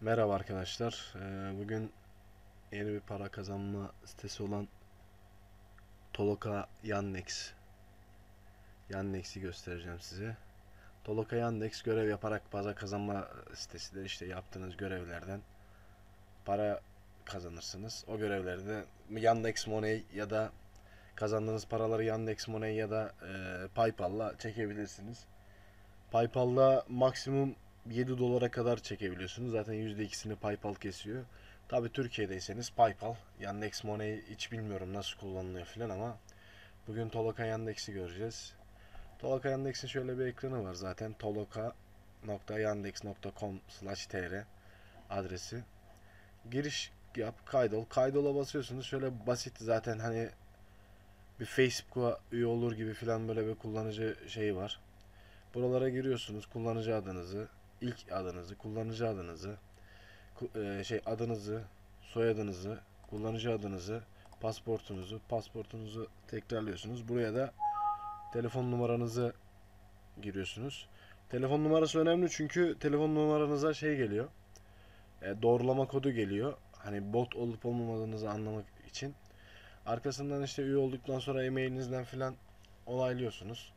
Merhaba arkadaşlar. Ee, Bugün yeni bir para kazanma sitesi olan Toloka Yandex Yandex'i göstereceğim size. Toloka Yandex görev yaparak para kazanma sitesidir. İşte yaptığınız görevlerden para kazanırsınız. O görevlerde Yandex Money ya da kazandığınız paraları Yandex Money ya da e, PayPal'la çekebilirsiniz. PayPal'da maksimum 7 dolara kadar çekebiliyorsunuz. Zaten %2'sini PayPal kesiyor. Tabi Türkiye'deyseniz PayPal. Yandex Money hiç bilmiyorum nasıl kullanılıyor filan ama bugün Toloka Yandex'i göreceğiz. Toloka Yandex'in şöyle bir ekranı var zaten. toloka.yandex.com tr adresi. Giriş yap, kaydol. Kaydola basıyorsunuz. Şöyle basit zaten hani bir Facebook'a üye olur gibi filan böyle bir kullanıcı şeyi var. Buralara giriyorsunuz. Kullanıcı adınızı, ilk adınızı, kullanıcı adınızı, e, şey adınızı, soyadınızı, kullanıcı adınızı, pasportunuzu, pasportunuzu tekrarlıyorsunuz. Buraya da telefon numaranızı giriyorsunuz. Telefon numarası önemli çünkü telefon numaranıza şey geliyor. e, doğrulama kodu geliyor. Hani bot olup olmamadığınızı anlamak için. Arkasından işte üye olduktan sonra e-mailinizden filan onaylıyorsunuz.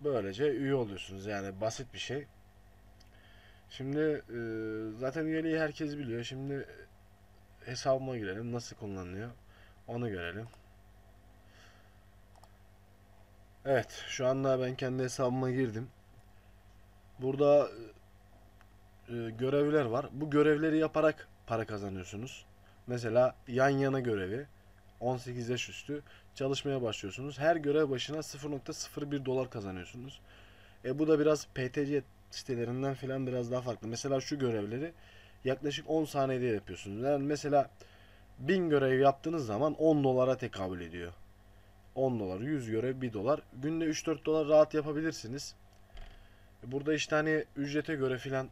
Böylece üye oluyorsunuz. Yani basit bir şey. Şimdi e, zaten üyeliği herkes biliyor. Şimdi hesabıma girelim. Nasıl kullanılıyor? Onu görelim. Evet, şu anda ben kendi hesabıma girdim. Burada e, görevler var. Bu görevleri yaparak para kazanıyorsunuz. Mesela yan yana görevi 18 yaş üstü çalışmaya başlıyorsunuz. Her görev başına 0.01 dolar kazanıyorsunuz. E bu da biraz PTC sitelerinden filan biraz daha farklı. Mesela şu görevleri yaklaşık 10 saniyede yapıyorsunuz. Yani mesela 1000 görev yaptığınız zaman 10 dolara tekabül ediyor. 10 dolar, 100 görev 1 dolar. Günde 3-4 dolar rahat yapabilirsiniz. Burada işte hani ücrete göre filan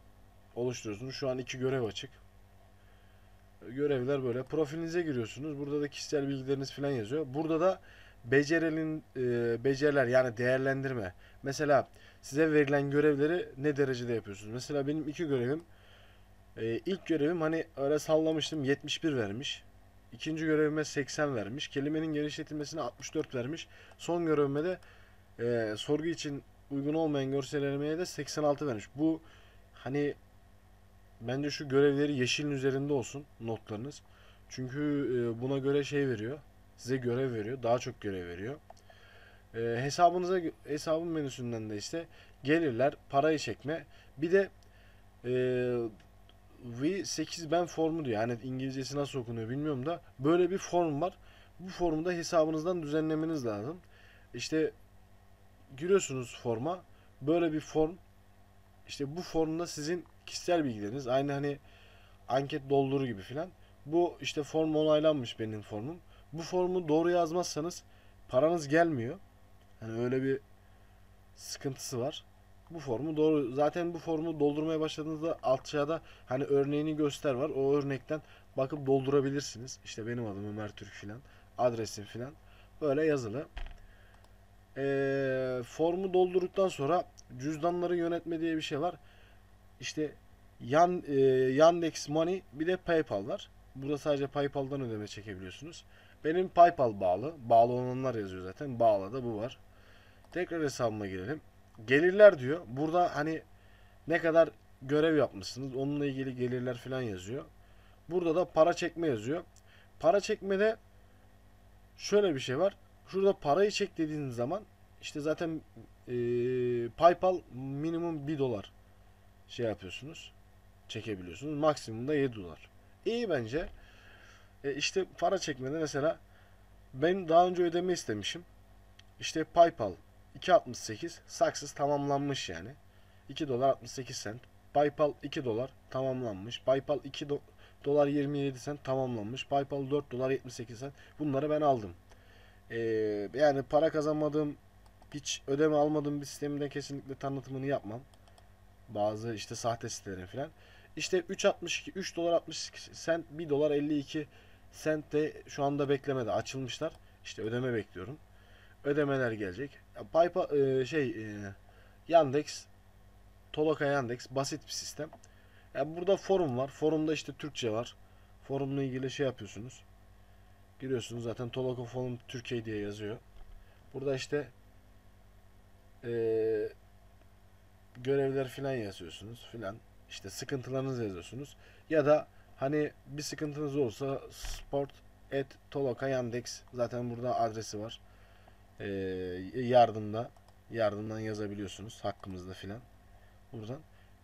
oluşturuyorsunuz. Şu an 2 görev açık. Görevler böyle. Profilinize giriyorsunuz. Burada da kişisel bilgileriniz falan yazıyor. Burada da becerilin e, beceriler yani değerlendirme. Mesela size verilen görevleri ne derecede yapıyorsunuz? Mesela benim iki görevim e, ilk görevim hani öyle sallamıştım 71 vermiş. İkinci görevime 80 vermiş. Kelimenin genişletilmesine 64 vermiş. Son görevime de e, sorgu için uygun olmayan görsellemeye de 86 vermiş. Bu hani Bence şu görevleri yeşilin üzerinde olsun notlarınız. Çünkü e, buna göre şey veriyor. Size görev veriyor. Daha çok görev veriyor. E, hesabınıza hesabın menüsünden de işte gelirler, parayı çekme. Bir de e, V8 ben formu diyor. Yani İngilizcesi nasıl okunuyor bilmiyorum da böyle bir form var. Bu formu da hesabınızdan düzenlemeniz lazım. İşte giriyorsunuz forma. Böyle bir form. İşte bu formda sizin kişisel bilgileriniz aynı hani anket dolduru gibi filan. Bu işte form onaylanmış benim formum. Bu formu doğru yazmazsanız paranız gelmiyor. Hani öyle bir sıkıntısı var. Bu formu doğru zaten bu formu doldurmaya başladığınızda aşağıda hani örneğini göster var. O örnekten bakıp doldurabilirsiniz. İşte benim adım Ömer Türk filan. Adresim filan. Böyle yazılı. Ee, formu doldurduktan sonra cüzdanları yönetme diye bir şey var. İşte Yan, e, Yandex Money bir de PayPal var. Burada sadece PayPal'dan ödeme çekebiliyorsunuz. Benim PayPal bağlı. Bağlı olanlar yazıyor zaten. Bağlı da bu var. Tekrar hesabıma girelim. Gelirler diyor. Burada hani ne kadar görev yapmışsınız. Onunla ilgili gelirler falan yazıyor. Burada da para çekme yazıyor. Para çekmede şöyle bir şey var. Şurada parayı çek dediğiniz zaman işte zaten e, PayPal minimum 1 dolar şey yapıyorsunuz. Çekebiliyorsunuz. Maksimum da 7 dolar. İyi bence. E işte para çekmede mesela ben daha önce ödeme istemişim. İşte PayPal 2.68 saksız tamamlanmış yani. 2 dolar 68 sent. PayPal 2 dolar tamamlanmış. PayPal 2 do- dolar 27 sent tamamlanmış. PayPal 4 dolar 78 sent. Bunları ben aldım. Ee, yani para kazanmadığım hiç ödeme almadığım bir sisteminde kesinlikle tanıtımını yapmam. Bazı işte sahte sitelerin falan. İşte 3.62 3 dolar 62 sent 1 dolar 52 sent de şu anda beklemede açılmışlar. İşte ödeme bekliyorum. Ödemeler gelecek. Ya PayPal e, şey e, Yandex Toloka Yandex basit bir sistem. Ya burada forum var. Forumda işte Türkçe var. Forumla ilgili şey yapıyorsunuz. Giriyorsunuz zaten Toloko Forum Türkiye diye yazıyor. Burada işte eee, görevler filan yazıyorsunuz filan. İşte sıkıntılarınızı yazıyorsunuz. Ya da hani bir sıkıntınız olursa sport at Toloka Yandex zaten burada adresi var. Eee, yardımda yardımdan yazabiliyorsunuz hakkımızda filan. Buradan.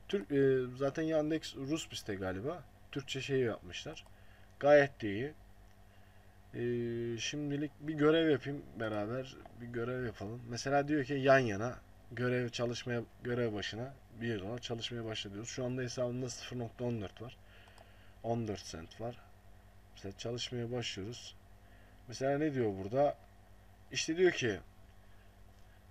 Türk eee, zaten Yandex Rus bir site galiba. Türkçe şeyi yapmışlar. Gayet de iyi. Eee, şimdilik bir görev yapayım beraber. Bir görev yapalım. Mesela diyor ki yan yana görev çalışmaya görev başına 1 dolar çalışmaya başla diyoruz. Şu anda hesabımda 0.14 var. 14 cent var. Mesela çalışmaya başlıyoruz. Mesela ne diyor burada? İşte diyor ki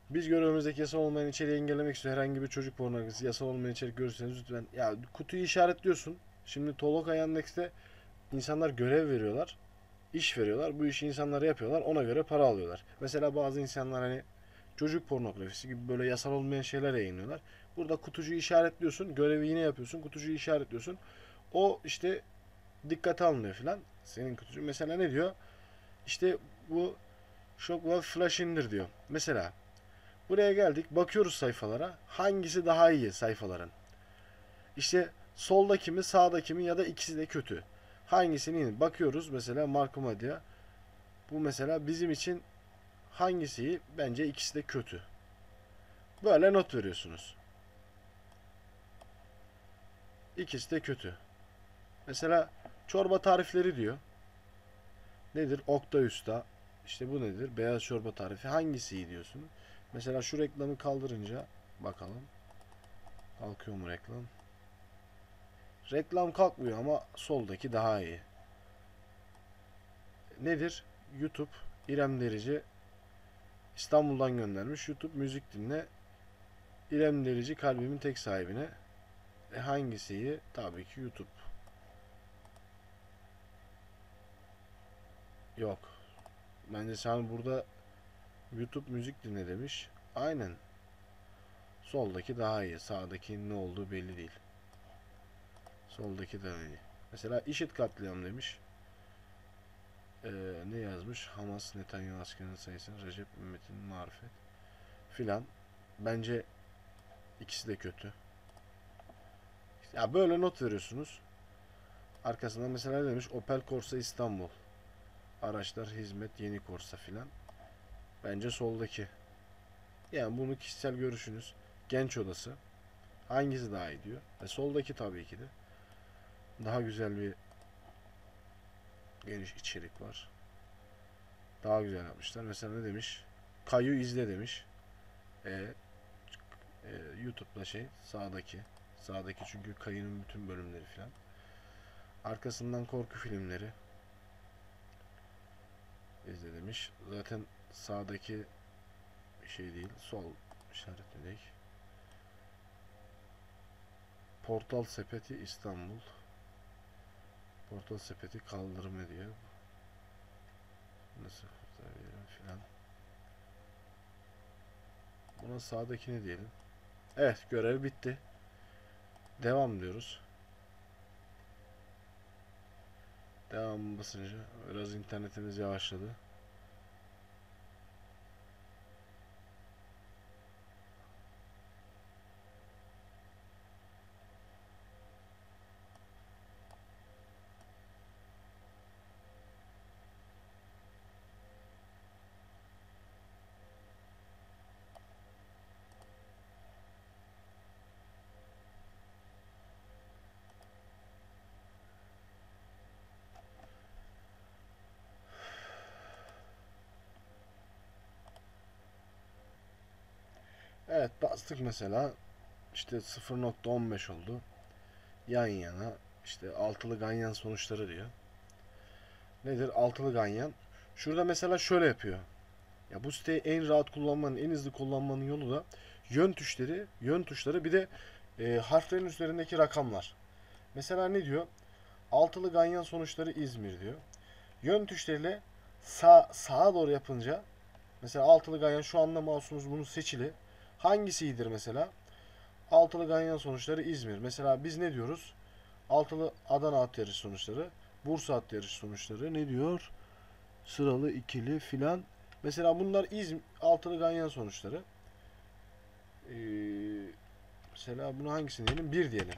biz görevimizdeki yasal olmayan içeriği engellemek için herhangi bir çocuk pornografisi, yasal olmayan içerik görürseniz lütfen ya kutuyu işaretliyorsun. Şimdi Toloka Yandex'te insanlar görev veriyorlar. İş veriyorlar. Bu işi insanlar yapıyorlar. Ona göre para alıyorlar. Mesela bazı insanlar hani çocuk pornografisi gibi böyle yasal olmayan şeyler yayınlıyorlar. Burada kutucuğu işaretliyorsun. Görevi yine yapıyorsun. Kutucuğu işaretliyorsun. O işte dikkate almıyor filan. Senin kutucuğun. Mesela ne diyor? İşte bu Shock ve Flash indir diyor. Mesela buraya geldik. Bakıyoruz sayfalara. Hangisi daha iyi sayfaların? İşte soldaki mi sağdaki mi ya da ikisi de kötü. Hangisini iyi? Bakıyoruz mesela Marco Media. Bu mesela bizim için hangisi iyi? Bence ikisi de kötü. Böyle not veriyorsunuz. İkisi de kötü. Mesela çorba tarifleri diyor. Nedir? Oktay Usta. İşte bu nedir? Beyaz çorba tarifi. Hangisi iyi diyorsun? Mesela şu reklamı kaldırınca bakalım. Kalkıyor mu reklam? Reklam kalkmıyor ama soldaki daha iyi. Nedir? YouTube İrem Derici İstanbul'dan göndermiş. YouTube müzik dinle. İrem Derici kalbimin tek sahibine. E hangisi iyi? Tabii ki YouTube. Yok. Bence sen burada YouTube müzik dinle demiş. Aynen. Soldaki daha iyi. Sağdaki ne olduğu belli değil. Soldaki daha iyi. Mesela işit katliam demiş. Ee, ne yazmış? Hamas Netanyahu askerinin sayısını Recep Ümmet'in marifet filan. Bence ikisi de kötü. Ya böyle not veriyorsunuz. Arkasında mesela ne demiş? Opel Corsa İstanbul. Araçlar hizmet yeni Corsa filan. Bence soldaki. Yani bunu kişisel görüşünüz. Genç odası. Hangisi daha iyi diyor. E soldaki tabii ki de. Daha güzel bir geniş içerik var. Daha güzel yapmışlar. Mesela ne demiş? Kayu izle demiş. E, e, YouTube'da şey sağdaki. Sağdaki çünkü Kayu'nun bütün bölümleri filan. Arkasından korku filmleri. izle demiş. Zaten sağdaki şey değil. Sol işaretledik. Portal Sepeti İstanbul. Portal Sepeti kaldırım diyor. Nasıl kurtarabilirim filan. Buna sağdakini diyelim. Evet görev bitti. Devam diyoruz. Devam basınca biraz internetimiz yavaşladı. Evet bastık mesela. İşte 0.15 oldu. Yan yana işte altılı ganyan sonuçları diyor. Nedir altılı ganyan? Şurada mesela şöyle yapıyor. Ya bu siteyi en rahat kullanmanın, en hızlı kullanmanın yolu da yön tuşları, yön tuşları bir de e, harflerin üzerindeki rakamlar. Mesela ne diyor? Altılı ganyan sonuçları İzmir diyor. Yön tuşlarıyla sağ, sağa doğru yapınca mesela altılı ganyan şu anda mouse'umuz bunu seçili. Hangisi iyidir mesela? Altılı ganyan sonuçları İzmir. Mesela biz ne diyoruz? Altılı Adana at yarışı sonuçları. Bursa at yarışı sonuçları. Ne diyor? Sıralı ikili filan. Mesela bunlar İzmir altılı ganyan sonuçları. Ee, mesela bunu hangisini diyelim? 1 diyelim.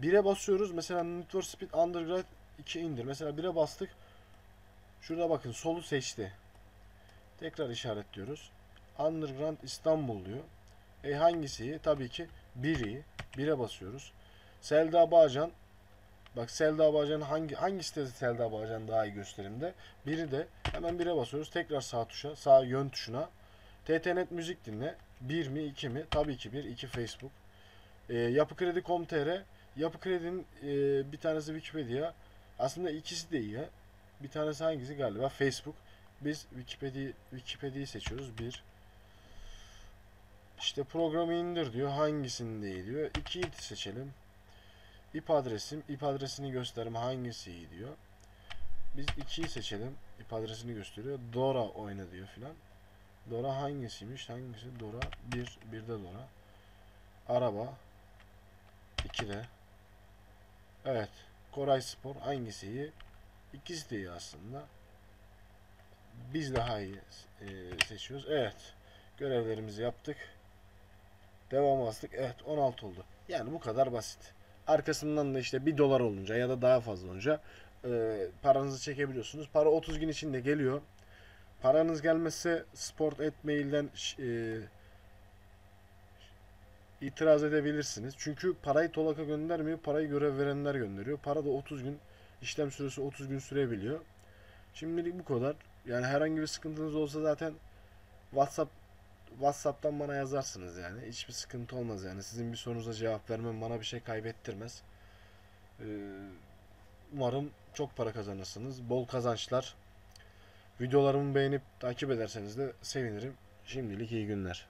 1'e basıyoruz. Mesela Need for Speed Underground 2 indir. Mesela 1'e bastık. Şurada bakın solu seçti. Tekrar işaretliyoruz. Underground İstanbul diyor. E hangisi? Tabii ki 1 iyi. 1'e basıyoruz. Selda Bağcan Bak Selda Bağcan hangi hangi sitede Selda Bağcan daha iyi gösterimde? Biri de hemen 1'e basıyoruz. Tekrar sağ tuşa, sağ yön tuşuna. TTNet müzik dinle. 1 mi 2 mi? Tabii ki 1. 2 Facebook. E, Yapı Kredi Com.tr Yapı Kredi'nin e, bir tanesi Wikipedia. Aslında ikisi de iyi. Bir tanesi hangisi galiba? Facebook. Biz Wikipedia Wikipedia'yı seçiyoruz. 1 işte programı indir diyor. Hangisinde iyi diyor. 2'yi seçelim. IP adresim. IP adresini gösterme hangisi iyi diyor. Biz 2'yi seçelim. IP adresini gösteriyor. Dora oyna diyor filan. Dora hangisiymiş? Hangisi? Dora 1. 1'de Dora. Araba 2'de. Evet. Koray Spor hangisi iyi? İkisi de iyi aslında. Biz daha iyi e, seçiyoruz. Evet. Görevlerimizi yaptık. Devam bastık. Evet 16 oldu. Yani bu kadar basit. Arkasından da işte 1 dolar olunca ya da daha fazla olunca e, paranızı çekebiliyorsunuz. Para 30 gün içinde geliyor. Paranız gelmezse sport et mailden e, itiraz edebilirsiniz. Çünkü parayı Tolak'a göndermiyor. Parayı görev verenler gönderiyor. Para da 30 gün işlem süresi 30 gün sürebiliyor. Şimdilik bu kadar. Yani herhangi bir sıkıntınız olsa zaten WhatsApp WhatsApp'tan bana yazarsınız yani. Hiçbir sıkıntı olmaz yani. Sizin bir sorunuza cevap vermem bana bir şey kaybettirmez. Ee, umarım çok para kazanırsınız. Bol kazançlar. Videolarımı beğenip takip ederseniz de sevinirim. Şimdilik iyi günler.